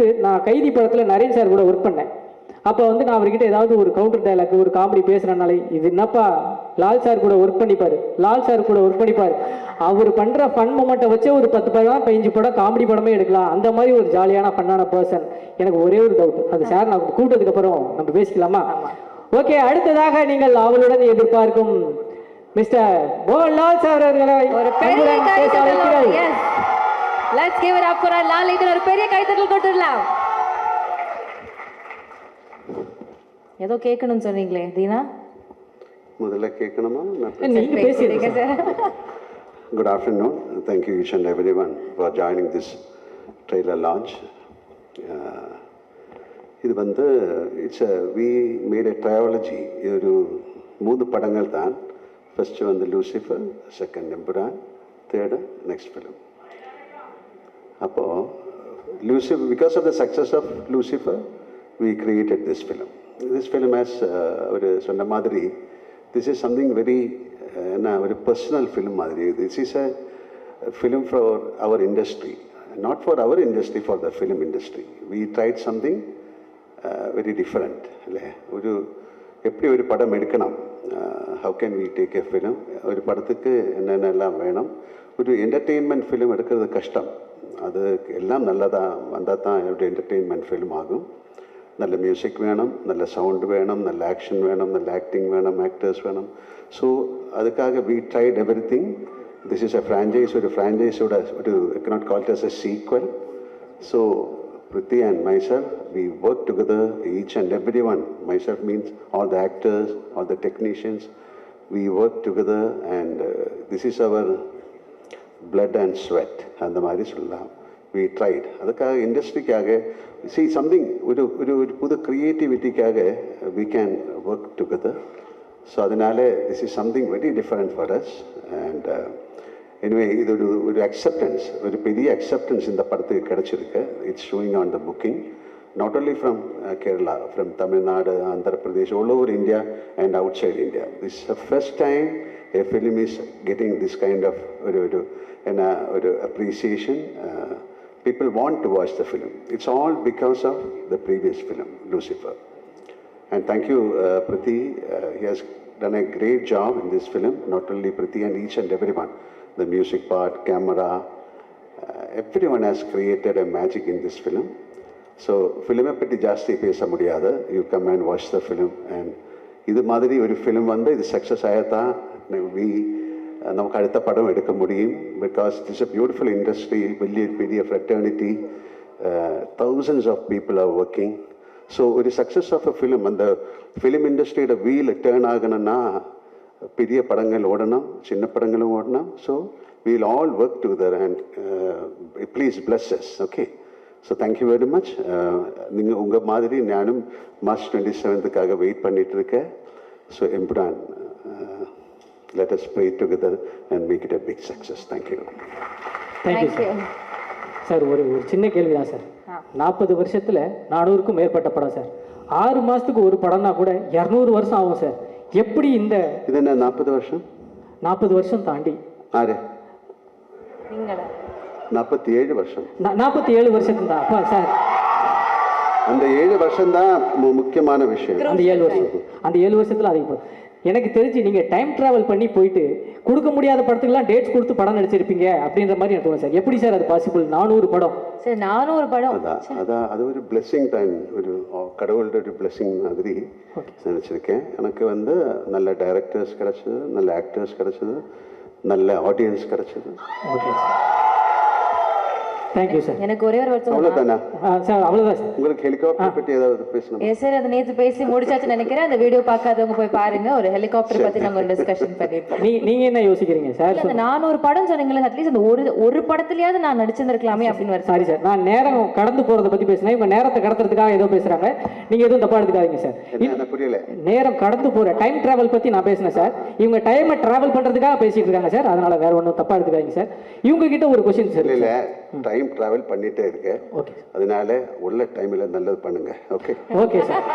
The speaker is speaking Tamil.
அடுத்து நான் கைதி படத்தில் நரேன் சார் கூட ஒர்க் பண்ணேன். அப்போ வந்து நான் அவர்கிட்ட ஏதாவது ஒரு கவுண்டர் டைலாக் ஒரு காமெடி பேசுகிறனாலே இது என்னப்பா? லால் சார் கூட ஒர்க் பண்ணிப்பாரு. லால் சார் கூட ஒர்க் பண்ணிப்பாரு. அவர் பண்ணுற ஃபன் மூமெண்ட்டை வச்சே ஒரு பத்து படம் பதினஞ்சு படம் காமெடி படமே எடுக்கலாம். அந்த மாதிரி ஒரு ஜாலியான ஃபன்னான பர்சன் எனக்கு ஒரே ஒரு டவுட் அது சார் நான் கூப்பிட்டதுக்கு அப்புறம் நம்ம பேசிக்கலாமா? ஓகே அடுத்ததாக நீங்கள் அவளுடன் எதிர்பார்க்கும் மிஸ்டர் மோகன்லால் சார் அவர்களை ஒரு பெரிய அன்புடன் பேச கைத்தட்டல் அழைக்கிறேன். Yes let's give it up for Lal இது ஒரு பெரிய கைத்தட்டல் கொடுத்துடலாம். ஏதோ கேட்கணும்னு சொன்னீங்களே தீனா? முதல்ல கேட்கணுமா? நீங்க பேசிடுங்க sir. Good afternoon. Thank you each and everyone for joining this trailer launch. Uh, இது வந்து it's a we made a trilogy இது ஒரு மூணு படங்கள் தான். ஃபர்ஸ்ட் வந்து Lucifer second Empuraan third next film അപ്പോൾ Lucifer because of the success of Lucifer we created this film this film as ഒരു സ്വന്തം മാതിരി ദിസ് ഈസ് സംതിങ് വെരി എന്നാ ഒരു പേഴ്സണൽ ഫിലിം മാതിരി. This is a film for our industry not for our industry for the film industry we tried something very different അല്ലേ? ഒരു എപ്പടി ഒരു പടം എടുക്കണം how can we take a film ഒരു പടത്തേക്ക് എന്നെല്ലാം വേണം. ഒരു എന്റർടൈൻമെന്റ് ഫിലിം എടുക്കുന്നത് കഷ്ടം. அது எல்லாம் நல்லதாக வந்தால் தான் என்னுடைய என்டர்டெயின்மெண்ட் ஃபிலிம் ஆகும் நல்ல மியூசிக் வேணும் நல்ல சவுண்டு வேணும் நல்ல ஆக்ஷன் வேணும் நல்ல ஆக்டிங் வேணும் ஆக்டர்ஸ் வேணும் ஸோ அதுக்காக we tried everything this is a franchise ஒரு ஃப்ரான்ச்சைஸோட ஒரு cannot called as a sequel so Prithi and myself, we work together, each and everyone. Myself means all the actors, all the technicians. We work together, and uh, this is our blood and sweat அந்த மாதிரி சொல்லலாம். வி ட்ரைட் அதுக்காக இண்டஸ்ட்ரிக்காக சி சம்திங் ஒரு ஒரு ஒரு புது க்ரியேட்டிவிட்டிக்காக we can work together so அதனால this is something very different for us and uh, anyway uh, இது ஒரு ஒரு அக்செப்டன்ஸ் ஒரு பெரிய அக்செப்டன்ஸ் இந்த படத்துக்கு கிடச்சிருக்கு. It's showing on the booking not only from uh, Kerala, from Tamil Nadu, Andhra Pradesh, all over India and outside India. This is the first time a film is getting this kind of an, appreciation. Uh, people want to watch the film. It's all because of the previous film, Lucifer. And thank you, uh, Priti. Uh, he has done a great job in this film, not only Prithi and each and everyone. The music part, camera, uh, everyone has created a magic in this film. So ஃபிலிமை பற்றி ஜாஸ்தி பேச முடியாது you come and watch the film and இது மாதிரி ஒரு ஃபிலிம் வந்து இது சக்ஸஸ் ஆகத்தான் வி നമുക്ക് അടുത്ത പടം എടുക്കാൻ முடியும் because it's a beautiful industry വലിയ பெரிய fraternity thousands of people are working so ஒரு சக்ஸஸ் ஆஃப் அ ஃபிலிம் அந்த ஃபிலிம் இண்டஸ்ட்ரியோட வீல் டேர்ன் ஆகணும்னா பெரிய படங்கள் ஓடணும் சின்ன படங்களும் ஓடணும் so we'll all work together and please bless us okay so thank you very much நீங்கள் உங்கள் மாதிரி நானும் மார்ச் டுவெண்ட்டி செவன்த்துக்காக வெயிட் பண்ணிட்டு இருக்கேன் so let us pray together and make it a big success. Thank you. Thank you sir sir ஒரு ஒரு சின்ன கேள்வி தான் சார் நாற்பது வருஷத்தில் நானூறுக்கும் மேற்பட்ட படம் சார் ஆறு மாதத்துக்கு ஒரு படம்னா கூட இரநூறு வருஷம் ஆகும் சார் எப்படி இந்த இது என்ன நாற்பது வருஷம்? நாற்பது வருஷம் தாண்டி. ஆறு. நீங்களா நாற்பத்தி ஏழு வருஷம். நாற்பத்தி ஏழு வருஷத்துக்கு தான் அப்பா சார். அந்த ஏழு வருஷம்தான் மு- முக்கியமான விஷயம். அந்த ஏழு வருஷம். அந்த ஏழு வருஷத்தில் அதிகம் எனக்கு தெரிஞ்சு நீங்கள் டைம் ட்ராவல் பண்ணி போயிட்டு கொடுக்க முடியாத படத்துக்குலாம் டேட்ஸ் கொடுத்து படம் நடிச்சிருப்பீங்க அப்படின்ற மாதிரி எனக்கு தோணும் சார். எப்படி சார் அது பாசிபிள் நானூறு படம். சரி ஒரு படம். அதான் அதான் அது ஒரு பிளெஸ்ஸிங் டைம் ஒரு கடவுளோட ஒரு பிளெஸ்ஸிங் மாதிரி நினச்சிருக்கேன். எனக்கு வந்து நல்ல டைரக்டர்ஸ் கிடைச்சது நல்ல ஆக்டர்ஸ் கிடைச்சது நல்ல ஆடியன்ஸ் கிடைச்சது. ஓகே சார் தேங்க்யூ சார் எனக்கு ஒரே ஒரு வருஷம் அவ்வளோதானா சார் அவ்வளோதான் சார் உங்களுக்கு ஹெலிகாப்டர் பற்றி ஏதாவது பேசணும்? எஸ் சார் அது நேத்து பேசி முடிச்சாச்சு நினைக்கிறேன். அந்த வீடியோ பார்க்காதவங்க போய் பாருங்க. ஒரு ஹெலிகாப்டர் பத்தி நாங்க ஒரு டிஸ்கஷன் பண்ணிருப்போம் நீ நீங்கள் என்ன யோசிக்கிறீங்க சார் அந்த நானூறு படம் சொன்னீங்களே அட்லீஸ்ட் அந்த ஒரு ஒரு படத்துலயாவது நான் நடிச்சிருந்திருக்கலாமே அப்படின்னு வருது சாரி சார் நான் நேரம் கடந்து போகிறத பற்றி பேசினேன் இவங்க நேரத்தை கடத்துறதுக்காக ஏதோ பேசுகிறாங்க நீங்கள் எதுவும் தப்பாக எடுத்துக்காதீங்க சார் புரியல? நேரம் கடந்து போகிற டைம் டிராவல் பற்றி நான் பேசினேன் சார் இவங்க டைமை டிராவல் பண்ணுறதுக்காக பேசிட்டு இருக்காங்க சார் அதனால வேற ஒன்றும் தப்பாக எடுத்துக்காதீங்க சார் இவங்க கிட்ட ஒரு கொஸ்டின் சார் இல்ல டைம் டிராவல் பண்ணிட்டே இருக்கேன். ஓகே அதனால உள்ள டைம்ல நல்லது பண்ணுங்க. Okay okay sir